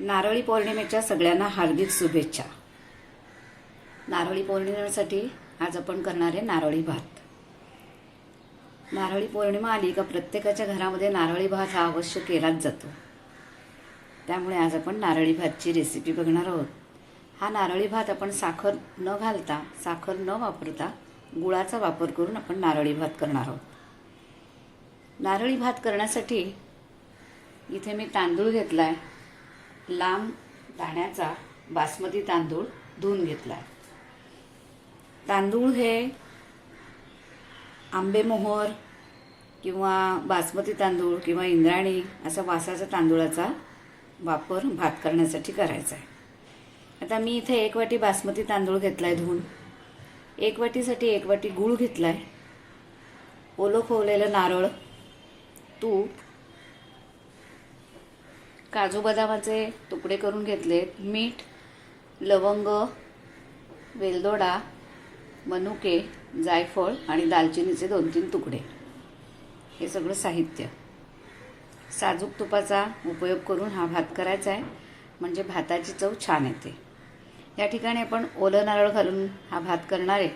नारळी पौर्णिमेच्या सगळ्यांना हार्दिक शुभेच्छा. नारळी पौर्णिमेसाठी आज आपण करणार आहे नारळी भात. नारळी पौर्णिमा आली का प्रत्येकाच्या घरामध्ये नारळी भात हा अवश्य केलाच जातो. त्यामुळे आज आपण नारळी भातची रेसिपी बघणार आहोत. हा नारळी भात आपण साखर न घालता साखर न वापरता गुळाचा वापर करून आपण नारळी भात करणार आहोत. नारळी भात करण्यासाठी इथे मी तांदूळ घेतला आहे लांब दाण्याचा बासमती तांदूळ धुवून घेतला आहे तांदूळ हे आंबेमोहर किंवा बासमती तांदूळ किंवा इंद्राणी असा वासाचा तांदूळाचा वापर भात करण्यासाठी करायचा आहे. आता मी इथे एक वाटी बासमती तांदूळ घेतला आहे धुवून. एक वाटीसाठी एक वाटी गूळ घेतला आहे ओलं खोवलेलं नारळ तूप काजू बदामाचे तुकडे करून घेतलेत. मीठ लवंग वेलदोडा मनुके जायफळ आणि दालचिनीचे दोन तीन तुकडे. हे सगळं साहित्य. साजूक तुपाचा उपयोग करून हा भात करायचा आहे. म्हणजे भाताची चव छान येते. या ठिकाणी आपण ओलं नारळ घालून हा भात करणार आहे.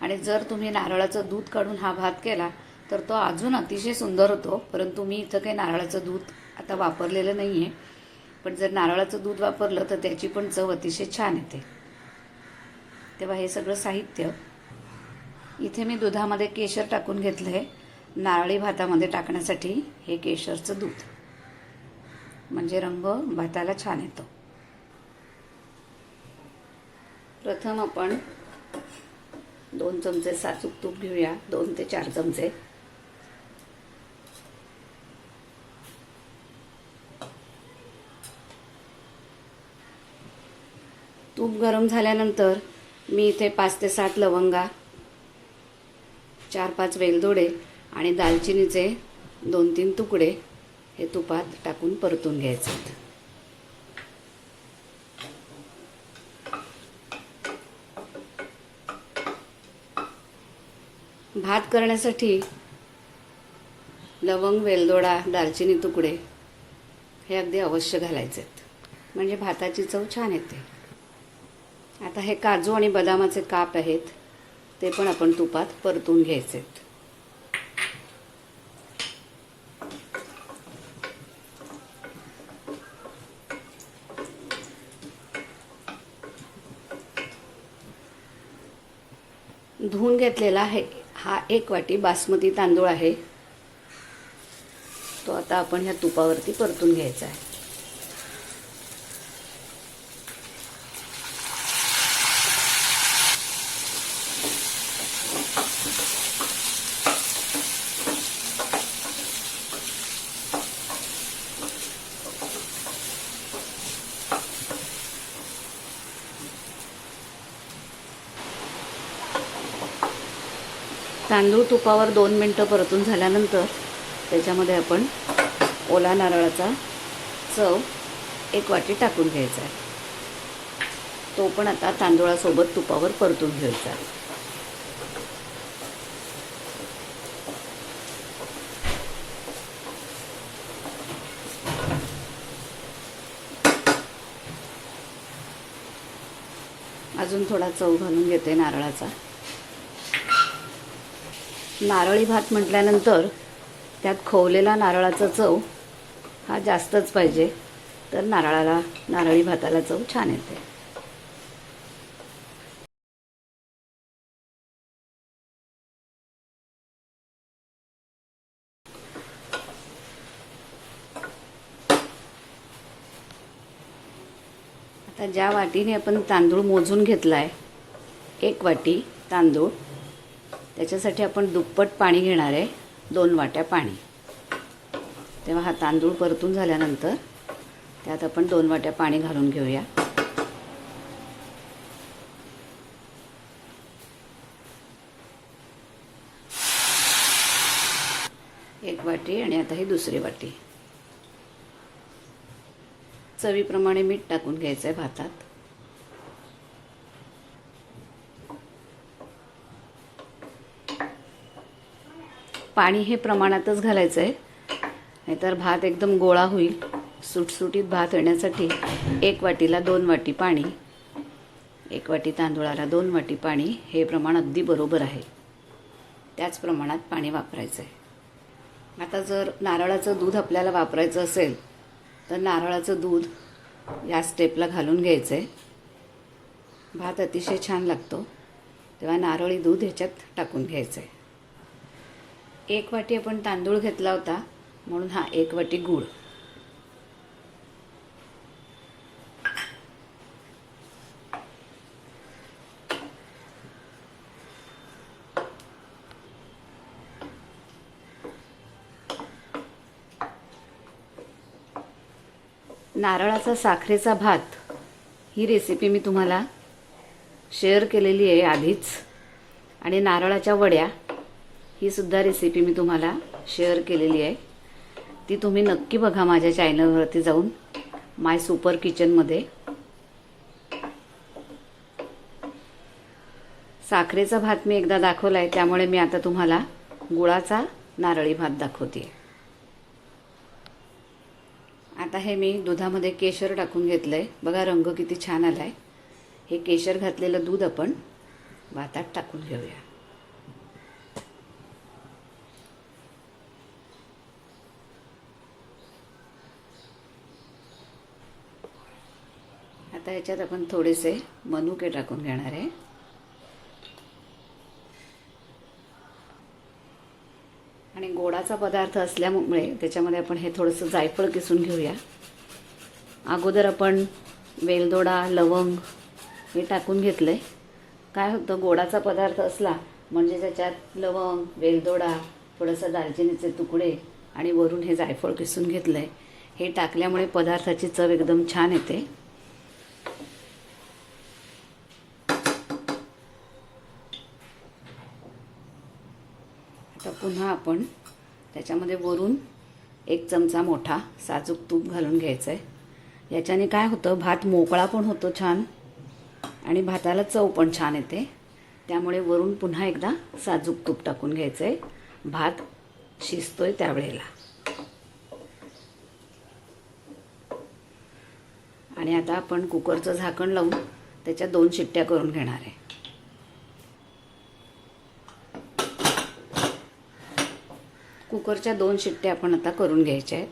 आणि जर तुम्ही नारळाचं दूध काढून हा भात केला तर तो अजून अतिशय सुंदर होतो. परंतु मी इथं काही नारळाचं दूध आता वापरलेलं नाही आहे पण जर नारळाचं दूध वापरलं तर त्याची पण चव अतिशय छान येते. तेव्हा हे सगळं साहित्य इथे मी दुधामध्ये केशर टाकून घेतलं आहे नारळी भातामध्ये टाकण्यासाठी हे केशरचं दूध. म्हणजे रंग भाताला छान येतो. प्रथम आपण दोन चमचे साचूक तूप घेऊया. दोन ते चार चमचे. तूप गरम झाल्यानंतर मी इथे पाच ते सात लवंगा चार पाच वेलदोडे आणि दालचिनीचे दोन तीन तुकडे हे तुपात टाकून परतून घ्यायचे भात करण्यासाठी लवंग वेलदोडा दालचिनी तुकडे हे अगदी अवश्य घालायचे म्हणजे भाताची चव छान येते. आता हे काजू आणि बदामाचे काप आहेत ते पण आपण तुपात परतून घ्यायचे धुवून घेतलेला आहे. हा एक वाटी बासमती तांदूळ आहे. तो आता आपण ह्या तुपावरती परतून घ्यायचा आहे. तांदूळ तुपावर दोन मिनटं परतून झाल्यानंतर त्याच्यामध्ये आपण ओला नारळाचा चव एक वाटी टाकून घ्यायचा आहे. तो पण आता तांदूळासोबत तुपावर परतून घ्यायचा आहे. अजून थोडा चव घालून घेते नारळाचा. नारळी भात म्हटल्यानंतर त्यात खोवलेला नारळाचा चव हा जास्तच पाहिजे. तर नारळाला नारळी भाताला चव छान येते. आता ज्या वाटीने आपण तांदूळ मोजून घेतला आहे एक वाटी तांदूळ त्याच्यासाठी आपण दुप्पट पाणी घेणार आहे. दोन वाट्या पाणी. तेव्हा हा तांदूळ परतून झाल्यानंतर त्यात आपण दोन वाट्या पाणी घालून घेऊया. एक वाटी आणि आता ही दुसरी वाटी. चवीप्रमाणे मीठ टाकून घ्यायचं आहे भातात. पाणी हे प्रमाणातच घालायचं आहे नाहीतर भात एकदम गोळा होईल. सुटसुटीत भात येण्यासाठी एक वाटीला दोन वाटी पाणी एक वाटी तांदूळाला दोन वाटी पाणी हे प्रमाण अगदी बरोबर आहे. त्याच प्रमाणात पाणी वापरायचं आहे आता जर नारळाचं दूध आपल्याला वापरायचं असेल तर नारळाचं दूध या स्टेपला घालून घ्यायचं आहे भात अतिशय छान लागतो. तेव्हा नारळी दूध ह्याच्यात टाकून घ्यायचं आहे एक वाटी आपण तांदूळ घेतला होता म्हणून हा एक वाटी गूळ. नारळाचा साखरेचा भात ही रेसिपी मी तुम्हाला शेअर केलेली आहे आधीच. आणि नारळाच्या वड्या ही सुद्धा रेसिपी मी तुम्हाला शेअर केलेली आहे. ती तुम्ही नक्की बघा माझ्या चॅनलवरती जाऊन माय सुपर किचनमध्ये साखरेचा भात मी एकदा दाखवला आहे त्यामुळे मी आता तुम्हाला गुळाचा नारळी भात दाखवते. आता हे मी दुधामध्ये केशर टाकून घेतलं आहे बघा रंग किती छान आला आहे हे केशर घातलेलं दूध आपण भातात टाकून घेऊया. आता याच्यात आपण थोडेसे मनुके टाकून घेणार आहे. आणि गोडाचा पदार्थ असल्यामुळे त्याच्यामध्ये आपण हे थोडंसं जायफळ किसून घेऊया. अगोदर आपण वेलदोडा लवंग हे टाकून घेतलं आहे काय होतं गोडाचा पदार्थ असला म्हणजे त्याच्यात लवंग वेलदोडा थोडंसं दालचिनीचे तुकडे आणि वरून हे जायफळ किसून घेतलं आहे हे टाकल्यामुळे पदार्थाची चव एकदम छान येते. तर पुन्हा आपण त्याच्यामध्ये वरून एक चमचा मोठा साजूक तूप घालून घ्यायचं आहे याच्याने काय होतं भात मोकळा पण होतो छान आणि भाताला चव पण छान येते. त्यामुळे वरून पुन्हा एकदा साजूक तूप टाकून घ्यायचं आहे भात शिजतोय त्यावेळेला. आणि आता आपण कुकरचं झाकण लावून त्याच्या दोन शिट्ट्या करून घेणार आहे. कुकरच्या दोन शिट्ट्या आपण आता करून घ्यायच्या आहेत.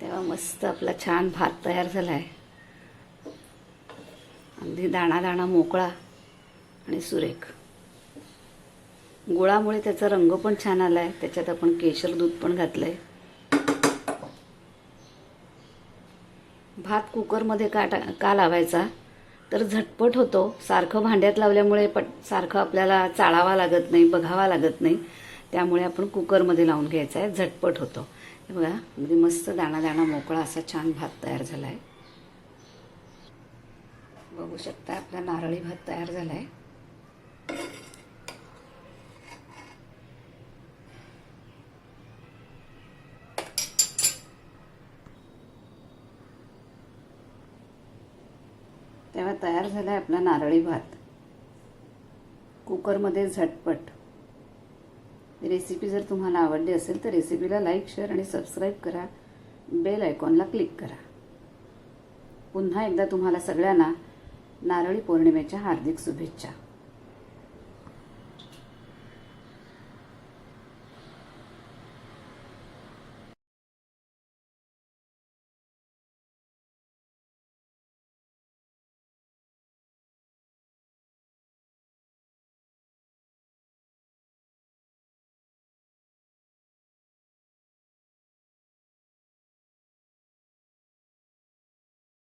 तेव्हा मस्त आपला छान भात तयार झाला आहे अगदी दाणा दाणा मोकळा आणि सुरेख. गुळामुळे त्याचा रंग पण छान आला आहे त्याच्यात आपण केशर दूध पण घातलं आहे भात कुकरमध्ये का टा का लावायचा? तर झटपट होतो. सारखं भांड्यात लावल्यामुळे पट सारखं आपल्याला चाळावा लागत नाही बघावा लागत नाही. त्यामुळे आपण कुकरमध्ये लावून घ्यायचा आहे झटपट होतो. हे बघा अगदी मस्त दाणा दाणा मोकळा असा छान भात तयार झाला आहे बघू शकता आपला नारळी भात तयार झाला आहे तेव्हा तयार झाला आहे आपला नारळी भात. कुकरमध्ये झटपट. रेसिपी जर तुम्हाला आवडली असेल तर रेसिपीला लाईक शेअर आणि सबस्क्राईब करा. बेल आयकॉनला क्लिक करा. पुन्हा एकदा तुम्हाला सगळ्यांना नारळी पौर्णिमेच्या हार्दिक शुभेच्छा.